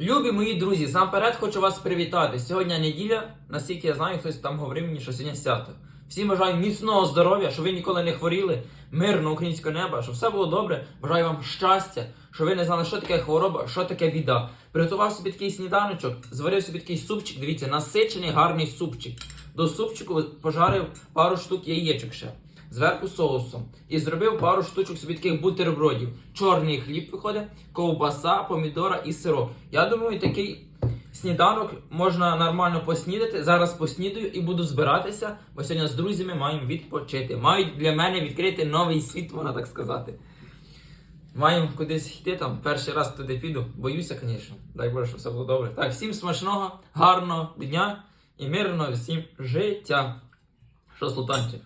Любі мої друзі, насамперед хочу вас привітати. Сьогодні неділя, наскільки я знаю, хтось там говорив мені, що сьогодні свято. Всім бажаю міцного здоров'я, щоб ви ніколи не хворіли, мирного українського неба, щоб все було добре. Бажаю вам щастя, щоб ви не знали, що таке хвороба, що таке біда. Приготував собі такий сніданочок, зварив собі такий супчик. Дивіться, насичений гарний супчик. До супчику пожарив пару штук яєчок ще. Зверху соусом. І зробив пару штучок собі таких бутербродів. Чорний хліб виходить, ковбаса, помідора і сироп. Я думаю, такий сніданок можна нормально поснідати. Зараз поснідаю і буду збиратися, бо сьогодні з друзями маємо відпочити. Мають для мене відкрити новий світ, можна так сказати. Маємо кудись йти там. Перший раз туди піду. Боюся, звісно. Дай Боже, щоб все було добре. Так, всім смачного, гарного дня і мирного всім життя. Що, Султанчик?